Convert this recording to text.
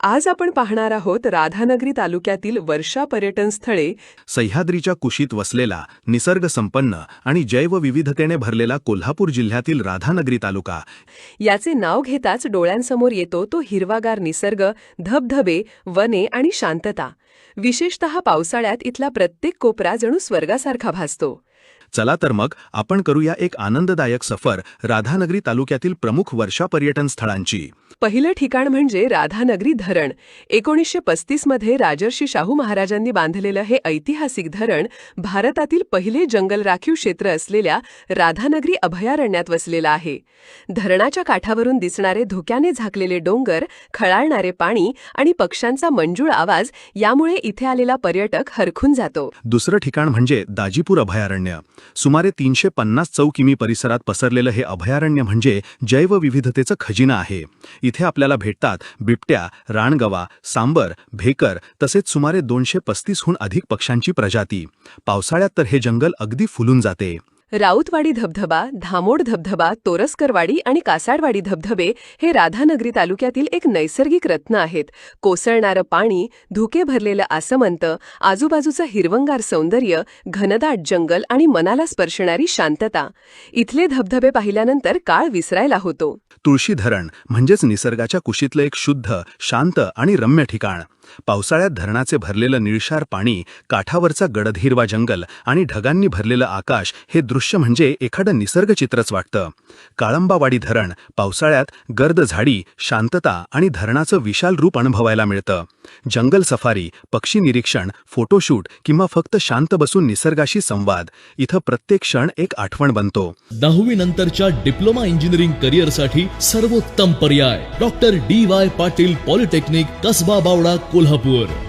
आज आपण पाहणार आहोत राधानगरी तालुक्यातील वर्षा पर्यटन स्थळे. सह्याद्रीच्या कुशीत वसलेला निसर्गसंपन्न आणि जैवविविधतेने भरलेला कोल्हापूर जिल्ह्यातील राधानगरी तालुका. याचे नाव घेताच डोळ्यांसमोर येतो तो हिरवागार निसर्ग धबधबे वने आणि शांतता. विशेषतः पावसाळ्यात इथला प्रत्येक कोपरा जणू स्वर्गासारखा भासतो. चला तर मग आपण करूया एक आनंददायक सफर राधानगरी तालुक्यातील प्रमुख वर्षा पर्यटन स्थळांची. पहिलं ठिकाण म्हणजे राधानगरी धरण. एकोणीसशे पस्तीसमध्ये राजर्षी शाहू महाराजांनी बांधलेलं हे ऐतिहासिक धरण भारतातील पहिले जंगल राखीव क्षेत्र असलेल्या राधानगरी अभयारण्यात वसलेलं आहे. धरणाच्या काठावरून दिसणारे धुक्याने झाकलेले डोंगर खळाळणारे पाणी आणि पक्ष्यांचा मंजूळ आवाज यामुळे इथे आलेला पर्यटक हरखून जातो. दुसरं ठिकाण म्हणजे दाजीपूर अभयारण्य. सुमारे तीनशे पन्नास चौ किमी परिसरात पसरलेलं हे अभयारण्य म्हणजे जैवविविधतेचं खजिना आहे. इथे आपल्याला भेटतात बिबट्या रानगवा सांबर भेकर तसेच सुमारे दोनशे पस्तीसहून अधिक पक्ष्यांची प्रजाती. पावसाळ्यात तर हे जंगल अगदी फुलून जाते. राऊतवाडी धबधबा धामोड धबधबा तोरसकरवाडी आणि कासाडवाडी धबधबे हे राधानगरी तालुक्यातील एक नैसर्गिक रत्न आहेत. कोसळणारं पाणी धुके भरलेलं आसमंत आजूबाजूचं हिरवंगार सौंदर्य घनदाट जंगल आणि मनाला स्पर्शणारी शांतता. इथले धबधबे पाहिल्यानंतर काळ विसरायला होतो. तुळशी धरण म्हणजेच निसर्गाच्या कुशीतलं एक शुद्ध शांत आणि रम्य ठिकाण. पावसाळ्यात धरणाचे भरलेलं निळशार पाणी काठावरचा गडद हिरवा जंगल आणि ढगांनी भरलेलं आकाश हे दृश्य म्हणजे एखादं निसर्गचित्रच वाटतं. काळंबावाडी धरण पावसाळ्यात गर्द झाडी शांतता आणि धरणाचं विशाल रूप अनुभवायला मिळतं. जंगल सफारी पक्षी निरीक्षण फोटोशूट किंवा फक्त शांत बसून निसर्गाशी संवाद इथं प्रत्येक क्षण एक आठवण बनतो. दहावी नंतरच्या डिप्लोमा इंजिनिअरिंग करिअरसाठी सर्वोत्तम पर्याय. Doctor D Y Patil polytechnic Kasba Bawada Kolhapur